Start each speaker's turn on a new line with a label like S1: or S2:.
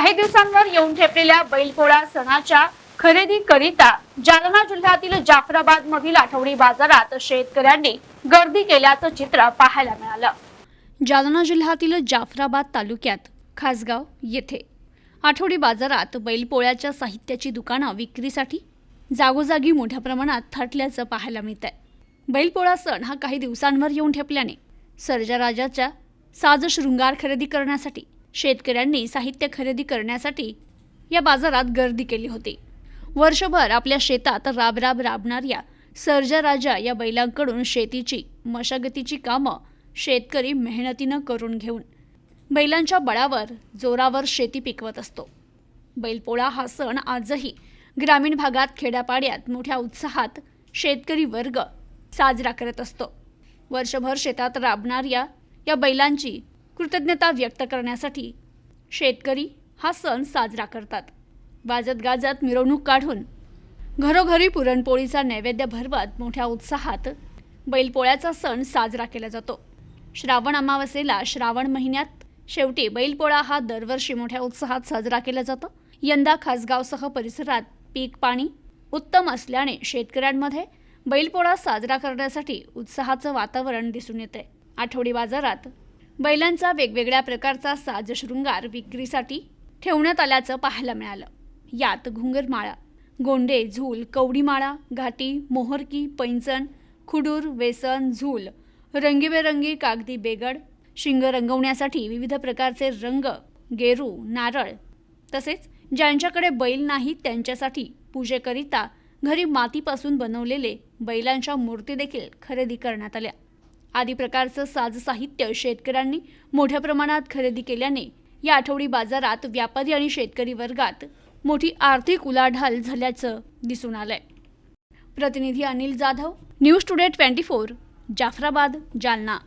S1: काही दिवसांवर येऊन ठेपलेल्या बैलपोळा सणाच्या खरेदी करिता जालना जिल्ह्यातील जाफराबाद मधील आठवडी बाजारात शेतकऱ्यांनी गर्दी केल्याचं चित्र पाहायला मिळालं. जालना जिल्ह्यातील जाफराबाद तालुक्यात खासगाव येथे आठवडी बाजारात बैलपोळ्याच्या साहित्याची दुकानं विक्रीसाठी जागोजागी मोठ्या प्रमाणात थाटल्याचं पाहायला मिळत आहे बैलपोळा सण हा काही दिवसांवर येऊन ठेपल्याने सर्जाराजाच्या साजशृंगार खरेदी करण्यासाठी शेतकऱ्यांनी साहित्य खरेदी करण्यासाठी या बाजारात गर्दी केली होती. वर्षभर आपल्या शेतात राबराब राबणाऱ्या सर्जराजा या बैलांकडून शेतीची मशागतीची कामं शेतकरी मेहनतीनं करून घेऊन बैलांच्या बळावर जोरावर शेती पिकवत असतो. बैलपोळा हा सण आजही ग्रामीण भागात खेड्यापाड्यात मोठ्या उत्साहात शेतकरी वर्ग साजरा करत असतो. वर्षभर शेतात राबणाऱ्या या बैलांची कृतज्ञता व्यक्त करण्यासाठी शेतकरी हा सण साजरा करतात. वाजत गाजत मिरवणूक काढून घरोघरी पुरणपोळीचा नैवेद्य भरवत मोठ्या उत्साहात बैलपोळ्याचा सण साजरा केला जातो. श्रावण अमावस्येला श्रावण महिन्यात शेवटी बैलपोळा हा दरवर्षी मोठ्या उत्साहात साजरा केला जातो. यंदा खासगावसह परिसरात पीक पाणी उत्तम असल्याने शेतकऱ्यांमध्ये बैलपोळा साजरा करण्यासाठी उत्साहाचं वातावरण दिसून येते. आठवडी बाजारात बैलांचा वेगवेगळ्या प्रकारचा साजशृंगार विक्रीसाठी ठेवण्यात आल्याचं पाहायला मिळालं. यात घुंगरमाळा गोंडे झूल कवडीमाळा घाटी मोहरकी पैंचण खुडूर वेसन झूल रंगीबेरंगी कागदी बेगड शिंग रंगवण्यासाठी विविध प्रकारचे रंग गेरू नारळ तसेच ज्यांच्याकडे बैल नाही त्यांच्यासाठी पूजेकरिता घरी मातीपासून बनवलेले बैलांच्या मूर्ती देखील खरेदी करण्यात आल्या. आदी प्रकारचं साज साहित्य शेतकऱ्यांनी मोठ्या प्रमाणात खरेदी केल्याने या आठवडी बाजारात व्यापारी आणि शेतकरी वर्गात मोठी आर्थिक उलाढाल झाल्याचं दिसून आलंय. प्रतिनिधी Anil Jadhav news today twenty four Jafrabad Jalna.